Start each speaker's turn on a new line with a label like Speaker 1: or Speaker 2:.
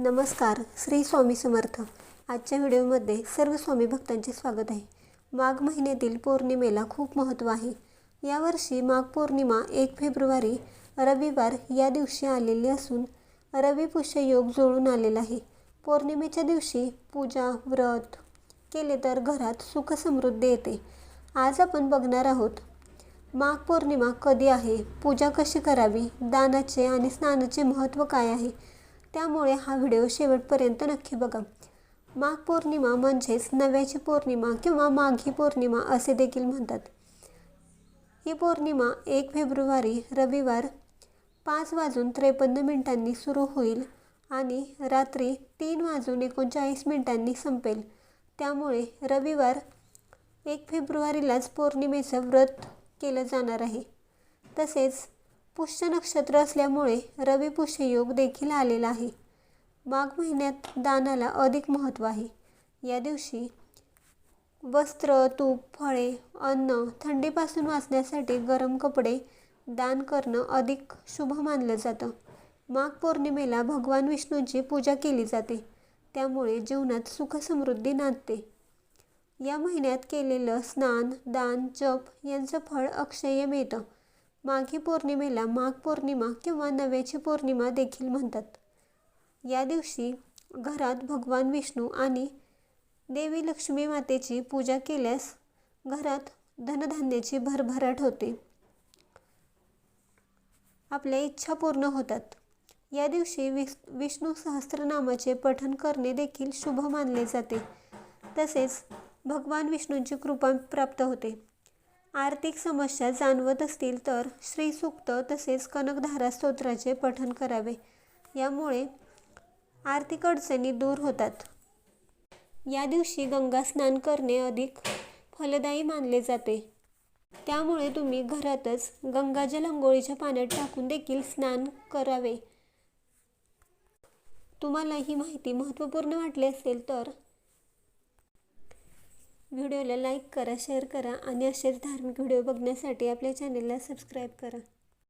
Speaker 1: नमस्कार श्री स्वामी समर्थ. आजच्या व्हिडिओमध्ये सर्व स्वामी भक्तांचे स्वागत आहे. माघ महिन्यातील पौर्णिमेला खूप महत्त्व आहे. यावर्षी माघ पौर्णिमा एक फेब्रुवारी रविवार या दिवशी आलेली असून रवी पुष्य योग जुळून आलेला आहे. पौर्णिमेच्या दिवशी पूजा व्रत केले तर घरात सुख समृद्धी येते. आज आपण बघणार आहोत माघ पौर्णिमा कधी आहे? पूजा कशी करावी? दानाचे आणि स्नानाचे महत्त्व काय आहे? त्यामुळे हा व्हिडिओ शेवटपर्यंत नक्की बघा. माघ पौर्णिमा म्हणजेच नव्याची पौर्णिमा किंवा माघी पौर्णिमा असे देखील म्हणतात. ही पौर्णिमा एक फेब्रुवारी रविवार पाच वाजून त्रेपन्न मिनिटांनी सुरू होईल आणि रात्री तीन वाजून एकोणचाळीस मिनिटांनी संपेल. त्यामुळे रविवार एक फेब्रुवारीलाच पौर्णिमेचं व्रत केलं जाणार आहे. तसेच पुष्य नक्षत्र असल्यामुळे रवी पुष्य योग देखील आलेला आहे. माघ महिन्यात दानाला अधिक महत्त्व आहे. या दिवशी वस्त्र तूप फळे अन्न थंडीपासून वाचण्यासाठी गरम कपडे दान करणं अधिक शुभ मानलं जातं. माघ पौर्णिमेला भगवान विष्णूंची पूजा केली जाते. त्यामुळे जीवनात सुखसमृद्धी नांदते. या महिन्यात केलेलं स्नान दान जप यांचं फळ अक्षय मिळतं. माघी पौर्णिमेला माघ पौर्णिमा किंवा नव्याची पौर्णिमा देखील म्हणतात. या दिवशी घरात भगवान विष्णू आणि देवी लक्ष्मी मातेची पूजा केल्यास घरात धनधान्याची भरभराट होते. आपल्या इच्छा पूर्ण होतात. या दिवशी विस विष्णू सहस्त्रनामाचे पठण करणे देखील शुभ मानले जाते. तसेच भगवान विष्णूंची कृपा प्राप्त होते. आर्थिक समस्या जाणवत असतील तर श्रीसूक्त तसेच कनकधारा स्तोत्राचे पठण करावे. यामुळे आर्थिक अडचणी दूर होतात. या दिवशी गंगा स्नान करणे अधिक फलदायी मानले जाते. त्यामुळे तुम्ही घरातच गंगाजल अंघोळीच्या पाण्यात टाकून देखील स्नान करावे. तुम्हाला ही माहिती महत्त्वपूर्ण वाटली असेल तर व्हिडिओला लाईक करा शेअर करा आणि असेच धार्मिक व्हिडिओ बघण्यासाठी आपल्या चॅनेलला सबस्क्राईब करा.